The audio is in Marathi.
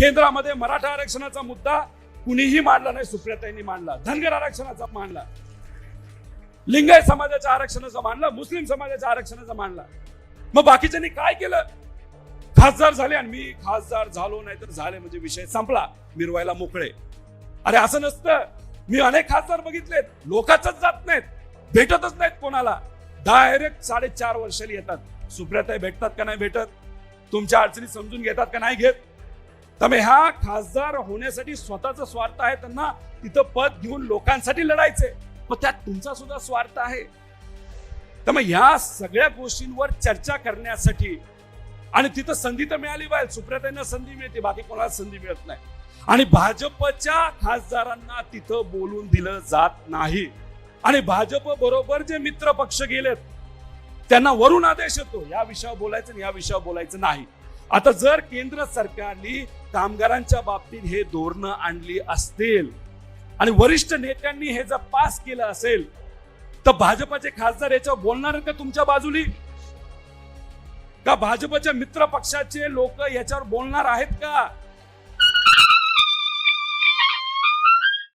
केंद्रामध्ये मराठा आरक्षणाचा मुद्दा कुणीही मांडला नाही सुप्रियाताईंनी मांडला. धनगर आरक्षणाचा मांडला. लिंगायत समाजाच्या आरक्षणाचा मांडला मुस्लिम समाजाच्या आरक्षणाचा मांडला. मग बाकीच्यांनी काय केलं? खासदार झाले आणि मी खासदार झालो नाही तर झाले म्हणजे विषय संपला. मिरवायला मोकळे. अरे असं नसतं. मी अनेक खासदार बघितलेत. लोकांच जात नाहीत. भेटतच नाहीत कोणाला. डायरेक्ट साडेचार वर्षाला येतात. सुप्रियाताई भेटतात का नाही भेटत? तुमच्या अडचणी समजून घेतात का नाही घेत? त्यामुळे ह्या खासदार होण्यासाठी स्वतःचा स्वार्थ आहे त्यांना तिथं पद घेऊन लोकांसाठी लढायचे पण त्यात तुमचा सुद्धा स्वार्थ आहे. त्यामुळे ह्या सगळ्या गोष्टींवर चर्चा करण्यासाठी आणि तिथं संधी तर मिळाली पाहिजे सुप्रियाताईंना संधी मिळते बाकी कोणाला संधी मिळत नाही. आणि भाजपच्या खासदारांना तिथं बोलून दिलं जात नाही. आणि भाजप बरोबर जे मित्र पक्ष गेलेत त्यांना वरून आदेश येतो या विषयावर बोलायचं आणि या विषयावर बोलायचं नाही. आता जर केंद्र सरकारने कामगारांच्या बाबतीत हे धोरणं आणली असतील आणि वरिष्ठ नेत्यांनी हे जर पास केलं असेल तर भाजपाचे खासदार याच्यावर बोलणार का तुमच्या बाजूली का भाजपच्या मित्र पक्षाचे लोक याच्यावर बोलणार आहेत का?